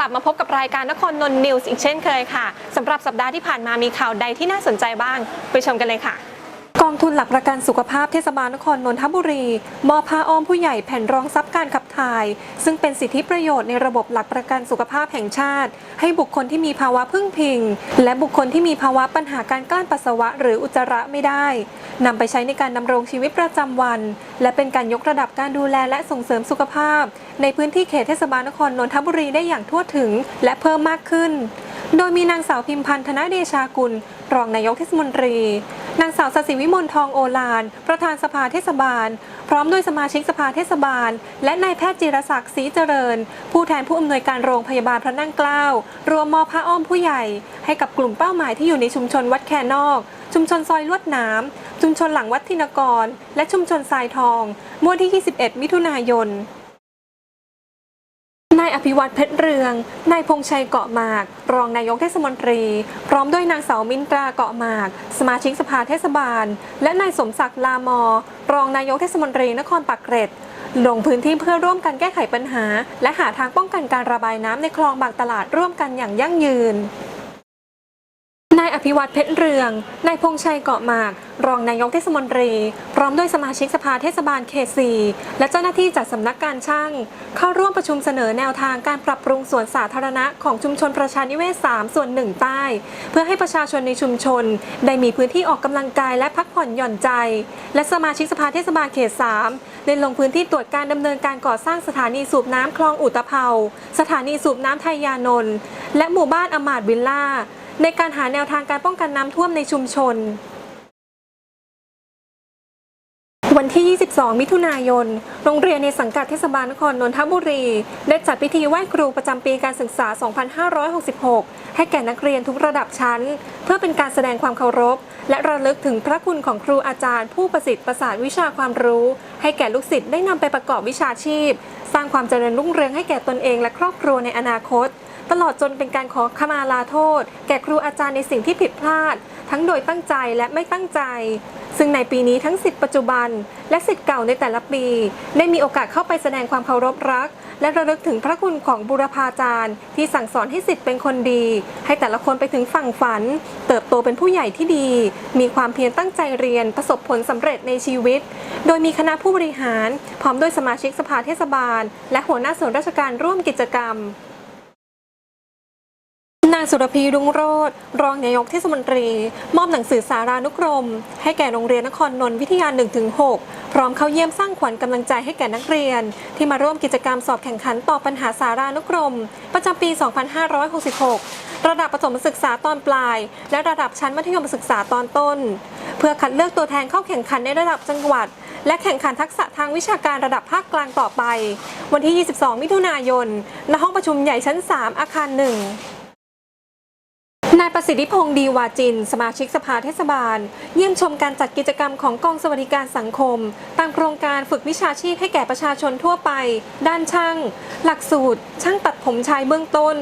ลับมาพบกับรายการนครนนท์นิวส์อีกเช่นเคยค่ะสำหรับสัปดาห์ที่ผ่านมามีข่าวใดที่น่าสนใจบ้าง ไปชมกันเลยค่ะ กองทุนหลักประกันสุขภาพเทศบาลนครนนทบุรีมอบผ้าอ้อมผู้ใหญ่แผ่นรองทรัพย์การขับถ่าย ซึ่งเป็นสิทธิประโยชน์ในระบบหลักประกันสุขภาพแห่งชาติ ให้บุคคลที่มีภาวะพึ่งพิง และบุคคลที่มีภาวะปัญหาการกลั้นปัสสาวะหรืออุจจาระไม่ได้นำไปใช้ในการดำรงชีวิตประจำวัน และเป็นการยกระดับการดูแลและส่งเสริมสุขภาพ ในพื้นที่เขตเทศบาลนครนนทบุรีได้อย่างทั่วถึง และเพิ่มมากขึ้น โดยมีนางสาวพิมพันธ์ธนเดชากุลรองนายกเทศมนตรี นางสาวสศิวิมลทองโอฬารประธานสภาเทศบาล พร้อมด้วยสมาชิกสภาเทศบาล และนายแพทย์จิรศักดิ์ศรีเจริญ ผู้แทนผู้อำนวยการโรงพยาบาลพระนั่งเกล้ารวมมอบผ้าอ้อมผู้ใหญ่ ให้กับกลุ่มเป้าหมายที่อยู่ในชุมชนวัดแคนอก ชุมชนซอยลวดน้ำชุมชนหลังวัดทินกร และชุมชนทรายทองเมื่อวันที่ 21 มิถุนายน นายอภิวัตเพชรเรือง นายพงชัยเกาะหมาก รองนายกเทศมนตรี พร้อมด้วยนางสาวมินตราเกาะหมาก สมาชิกสภาเทศบาล และนายสมศักดิ์ลามอ รองนายกเทศมนตรีนครปากเกร็ดลงพื้นที่เพื่อร่วมกันแก้ไขปัญหา และหาทางป้องกันการระบายน้ำในคลองบางตลาดร่วมกันอย่างยั่งยืนนายอภิวัตเพชรเรือง นายพงชัยเกาะหมาก รองนายกเทศมนตรี พร้อมด้วยสมาชิกสภาเทศบาลเขตสีและเจ้าหน้าที่จากสำนักการช่าง เข้าร่วมประชุมเสนอแนวทางการปรับปรุงสวนสาธารณะของชุมชนประชานิเวศ 3 ส่วนหนึ่งใต้ เพื่อให้ประชาชนในชุมชน ได้มีพื้นที่ออกกำลังกายและพักผ่อนหย่อนใจ และสมาชิกสภาเทศบาลเขต 3 ได้ลงพื้นที่ตรวจการดำเนินการก่อสร้างสถานีสูบน้ำคลองอุตภเปาสถานีสูบน้ำไทยยานนท์และหมู่บ้านอมาดวิลล่า ในการหาแนวทางการป้องกันน้ำท่วมในชุมชน วันที่ 22 มิถุนายน โรงเรียนในสังกัดเทศบาลนครนนทบุรี ได้จัดพิธีไหว้ครูประจำปีการศึกษา 2566 ให้แก่นักเรียนทุกระดับชั้น เพื่อเป็นการแสดงความเคารพ และระลึกถึงพระคุณของครูอาจารย์ ผู้ประสิทธิ์ประสานวิชาความรู้ ให้แก่ลูกศิษย์ได้นำไปประกอบวิชาชีพ สร้างความเจริญรุ่งเรืองให้แก่ตนเองและครอบครัวในอนาคต ตลอดจนเป็นการขอขมาลาโทษ แก่ครูอาจารย์ในสิ่งที่ผิดพลาด ทั้งโดยตั้งใจและไม่ตั้งใจ ซึ่งในปีนี้ทั้งสิทธิ์ปัจจุบัน และสิทธิ์เก่าในแต่ละปี ได้มีโอกาสเข้าไปแสดงความเคารพรัก และระลึกถึงพระคุณของบุรพาจารย์ ที่สั่งสอนให้สิทธิ์เป็นคนดี ให้แต่ละคนไปถึงฝั่งฝัน เติบโตเป็นผู้ใหญ่ที่ดี มีความเพียรตั้งใจเรียนประสบผลสำเร็จในชีวิต โดยมีคณะผู้บริหาร พร้อมด้วยสมาชิกสภาเทศบาล และหัวหน้าส่วนราชการร่วมกิจกรรม นางสุรพีรุ่งโรธรองนายกเทศมนตรี มอบหนังสือสารานุกรม ให้แก่โรงเรียนนครนนท์วิทยา 1-6 พร้อมเข้าเยี่ยมสร้างขวัญกำลังใจให้แก่นักเรียน ที่มาร่วมกิจกรรมสอบแข่งขันตอบปัญหาสารานุกรม ประจำปี 2566 ระดับประถมศึกษาตอนปลาย และระดับชั้นมัธยมศึกษาตอนต้น เพื่อคัดเลือกตัวแทนเข้าแข่งขันในระดับจังหวัด และแข่งขันทักษะทางวิชาการระดับภาคกลางต่อไป วันที่ 22 มิถุนายนณห้องประชุมใหญ่ชั้น 3 อาคาร 1 นายประสิทธิพงษ์ดีวาจิน สมาชิกสภาเทศบาล เยี่ยมชมการจัดกิจกรรมของกองสวัสดิการสังคม ตามโครงการฝึกวิชาชีพให้แก่ประชาชนทั่วไป ด้านช่าง หลักสูตร ช่างตัดผมชายเบื้องต้น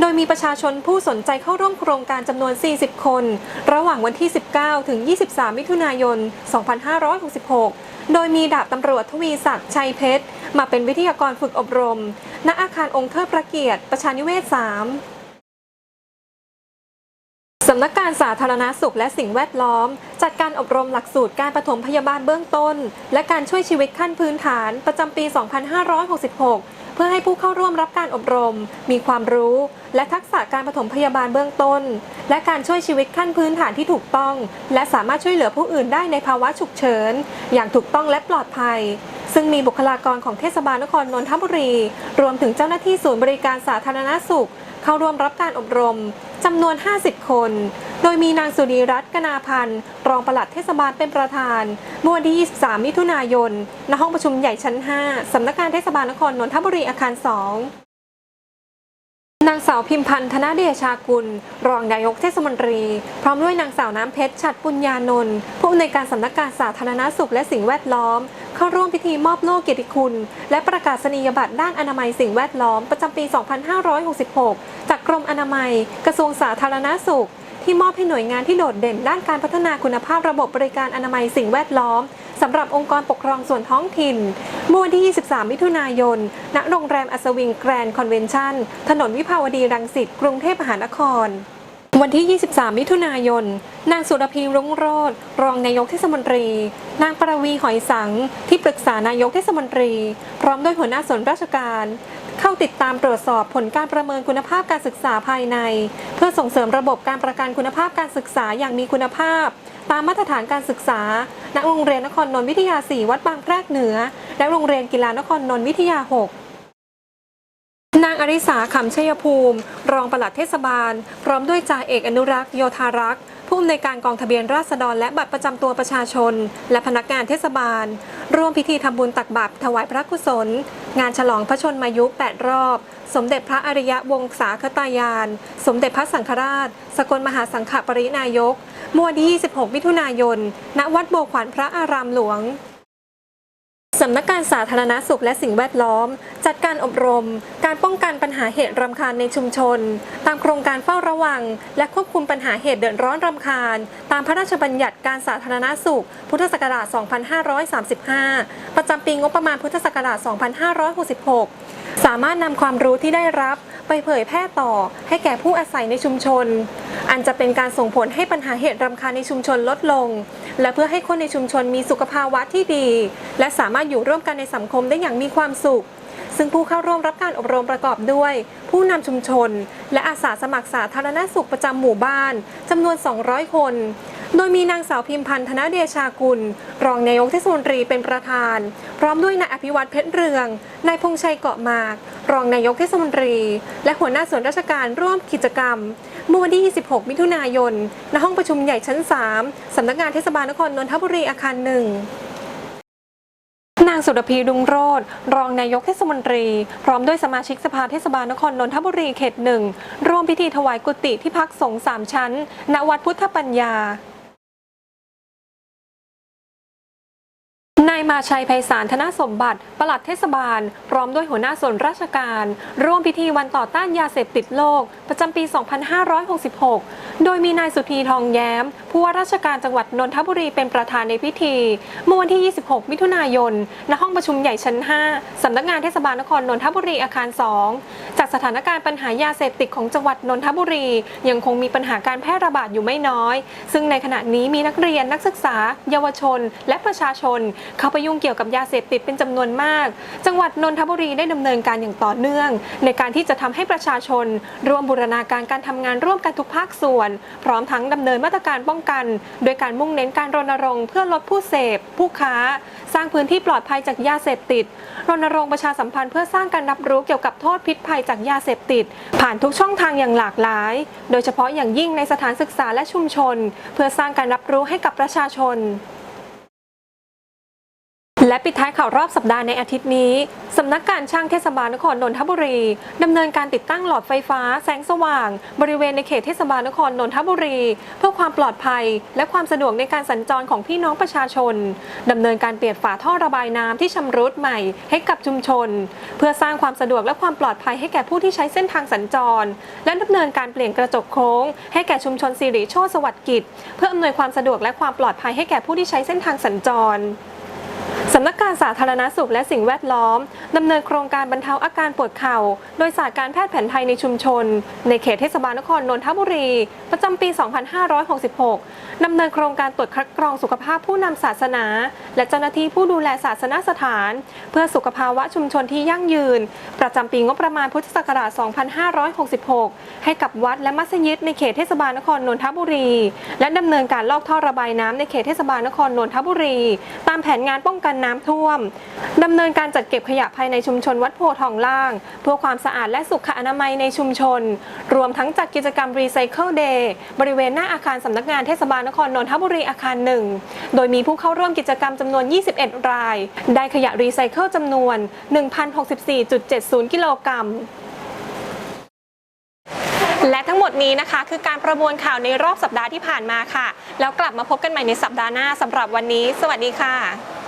โดยมีประชาชนผู้สนใจเข้าร่วมโครงการจำนวน 40 คน ระหว่างวันที่ 19 ถึง 23 มิถุนายน 2566 โดยมีดาบตำรวจทวีศักดิ์ชัยเพชร มาเป็นวิทยากรฝึกอบรม ณอาคารองค์เทิดพระเกียรติ ประชานิเวศ 3 สำนักการสาธารณาสุขและสิ่งแวดล้อม จัดการอบรมหลักสูตรการปฐมพยาบาลเบื้องต้น และการช่วยชีวิตขั้นพื้นฐานประจำปี 2566 เพื่อให้ผู้เข้าร่วมรับการอบรม มีความรู้ และทักษะการปฐมพยาบาลเบื้องต้น และการช่วยชีวิตขั้นพื้นฐานที่ถูกต้อง และสามารถช่วยเหลือผู้อื่นได้ในภาวะฉุกเฉิน อย่างถูกต้องและปลอดภัยซึ่งมีบุคลากรของเทศบาลนครนนทบุรี รวมถึงเจ้าหน้าที่ศูนย์บริการสาธารณสุข เข้าร่วมรับการอบรมจำนวน 50 คน โดยมีนางสุนีรัตน์กนาพันธ์ รองปลัดเทศบาลเป็นประธานเมื่อวันที่ 23 มิถุนายน ณ ห้องประชุมใหญ่ชั้น 5 สำนักงานเทศบาลนครนนทบุรีอาคาร 2 นางสาวพิมพันธ์ธนเดชากุล รองนายกเทศมนตรี พร้อมด้วยนางสาวน้ำเพชรฉัดปุญญานนท์ผู้อำนวยการสำนักการสาธารณสุขและสิ่งแวดล้อม เข้าร่วมพิธีมอบโล่เกียรติคุณ และประกาศนียบัตรด้านอนามัยสิ่งแวดล้อมประจำปี 2566 จากกรมอนามัย กระทรวงสาธารณสุข ที่มอบให้หน่วยงานที่โดดเด่นด้านการพัฒนาคุณภาพระบบบริการอนามัยสิ่งแวดล้อม สำหรับองค์กรปกครองส่วนท้องถิ่นเมื่อวันที่ 23 มิถุนายน ณ โรงแรมอัศวินแกรนด์คอนเวนชั่น ถนนวิภาวดีรังสิต กรุงเทพมหานคร วันที่ 23 มิถุนายน นางสุรพีรุ้งโรจน์รองนายกเทศมนตรี นางปรวีหอยสัง ที่ปรึกษานายกเทศมนตรี พร้อมด้วยหัวหน้าส่วนราชการ เข้าติดตามตรวจสอบผลการประเมินคุณภาพการศึกษาภายใน เพื่อส่งเสริมระบบการประกันคุณภาพการศึกษาอย่างมีคุณภาพ ตามมาตรฐานการศึกษา ณ โรงเรียนนครนนทวิทยา 4 วัดบางแพรกเหนือ และโรงเรียนกีฬานครนนทวิทยา 6 นางอริสาขำชัยภูมิ รองปลัดเทศบาล พร้อมด้วยจ่าเอกอนุรักษ์โยธารักษ์ผู้อำนวยการกองทะเบียนราษฎรและบัตรประจำตัวประชาชน และพนักงานเทศบาล ร่วมพิธีทำบุญตักบาตรถวายพระกุศล งานฉลองพระชนมายุ 8 รอบ สมเด็จพระอริยวงศาคตายาน สมเด็จพระสังฆราช สกลมหาสังฆปรินายกเมื่อวันที่ 26 มิถุนายน ณ วัดโบขวัญพระอารามหลวง สำนักการสาธารณสุขและสิ่งแวดล้อม จัดการอบรม การป้องกันปัญหาเหตุรำคาญในชุมชน ตามโครงการเฝ้าระวัง และควบคุมปัญหาเหตุเดือดร้อนรำคาญ ตามพระราชบัญญัติการสาธารณสุข พุทธศักราช 2535 ประจำปีงบประมาณพุทธศักราช 2566 สามารถนำความรู้ที่ได้รับไปเผยแพร่ต่อให้แก่ผู้อาศัยในชุมชน อันจะเป็นการส่งผลให้ปัญหาเหตุรำคาญในชุมชนลดลง และเพื่อให้คนในชุมชนมีสุขภาวะที่ดี และสามารถอยู่ร่วมกันในสังคมได้อย่างมีความสุข ซึ่งผู้เข้าร่วมรับการอบรมประกอบด้วย ผู้นำชุมชน และอาสาสมัครสาธารณสุขประจำหมู่บ้านจำนวน 200 คน โดยมีนางสาวพิมพันธ์ธนเดชากุล รองนายกเทศมนตรีเป็นประธาน พร้อมด้วยนายอภิวัตเพชรเรือง นายพงชัยเกาะมาก รองนายกเทศมนตรี และหัวหน้าส่วนราชการร่วมกิจกรรมเมื่อวันที่ 26 มิถุนายน ณ ห้องประชุมใหญ่ชั้น 3 สำนักงานเทศบาลนครนนทบุรีอาคารหนึ่งนางสุรพีดุงโรธรองนายกเทศมนตรี พร้อมด้วยสมาชิกสภาเทศบาลนครนนทบุรีเขตหนึ่งร่วมพิธีถวายกุฏิที่พักสงฆ์สามชั้น ณวัดพุทธปัญญา นายมาชัยไพศาลธนสมบัติ ปลัดเทศบาล พร้อมด้วยหัวหน้าส่วนราชการ ร่วมพิธีวันต่อต้านยาเสพติดโลก ประจำปี 2566 โดยมีนายสุธีทองแย้ม ผู้ว่าราชการจังหวัดนนทบุรีเป็นประธานในพิธี เมื่อวันที่ 26 มิถุนายน ณ ห้องประชุมใหญ่ชั้น 5 สำนักงานเทศบาลนครนนทบุรีอาคาร 2 จากสถานการณ์ปัญหายาเสพติดของจังหวัดนนทบุรี ยังคงมีปัญหาการแพร่ระบาดอยู่ไม่น้อย ซึ่งในขณะนี้มีนักเรียนนักศึกษา เยาวชน และประชาชนเข้าไปยุ่งเกี่ยวกับยาเสพติดเป็นจำนวนมาก จังหวัดนนทบุรีได้ดำเนินการอย่างต่อเนื่อง ในการที่จะทำให้ประชาชน ร่วมบูรณาการการทำงานร่วมกันทุกภาคส่วน พร้อมทั้งดำเนินมาตรการป้องกัน โดยการมุ่งเน้นการรณรงค์เพื่อลดผู้เสพ ผู้ค้า สร้างพื้นที่ปลอดภัยจากยาเสพติด รณรงค์ประชาสัมพันธ์เพื่อสร้างการรับรู้เกี่ยวกับโทษพิษภัยจากยาเสพติด ผ่านทุกช่องทางอย่างหลากหลาย โดยเฉพาะอย่างยิ่งในสถานศึกษาและชุมชน เพื่อสร้างการรับรู้ให้กับประชาชน และปิดท้ายข่าวรอบสัปดาห์ในอาทิตย์นี้ สำนักการช่างเทศบาลนครนนทบุรีดำเนินการติดตั้งหลอดไฟฟ้าแสงสว่าง บริเวณในเขตเทศบาลนครนนทบุรี เพื่อความปลอดภัย และความสะดวกในการสัญจรของพี่น้องประชาชนดำเนินการเปลี่ยนฝาท่อระบายน้ำที่ชำรุดใหม่ให้กับชุมชน เพื่อสร้างความสะดวกและความปลอดภัยให้แก่ผู้ที่ใช้เส้นทางสัญจร และดำเนินการเปลี่ยนกระจกโค้ง ให้แก่ชุมชนสิริโชติสวัสดิกิจ เพื่ออำนวยความสะดวกและความปลอดภัยให้แก่ผู้ที่ใช้เส้นทางสัญจร สำนักการสาธารณสุขและสิ่งแวดล้อมดำเนินโครงการบรรเทาอาการปวดเข่า โดยศาสตร์การแพทย์แผนไทยในชุมชน ในเขตเทศบาลนครนนทบุรี ประจำปี 2566ดำเนินโครงการตรวจคัดกรองสุขภาพผู้นำศาสนา และเจ้าหน้าที่ผู้ดูแลศาสนสถาน เพื่อสุขภาวะชุมชนที่ยั่งยืน ประจำปีงบประมาณพุทธศักราช 2566 ให้กับวัดและมัสยิดในเขตเทศบาลนครนนทบุรี และดำเนินการลอกท่อระบายน้ำในเขตเทศบาลนครนนทบุรี ตามแผนงานป้องกันน้ำท่วมดำเนินการจัดเก็บขยะภายในชุมชนวัดโพทองล่าง เพื่อความสะอาดและสุขอนามัยในชุมชน รวมทั้งจัดกิจกรรมรีไซเคิลเดย์บริเวณหน้าอาคารสำนักงานเทศบาลนครนนทบุรีอาคารหนึ่งโดยมีผู้เข้าร่วมกิจกรรมจำนวน 21 ราย ได้ขยะรีไซเคิลจำนวน 1,064.70 กิโลกรัมและทั้งหมดนี้นะคะ คือการประมวลข่าวในรอบสัปดาห์ที่ผ่านมาค่ะ แล้วกลับมาพบกันใหม่ในสัปดาห์หน้าสำหรับวันนี้ สวัสดีค่ะ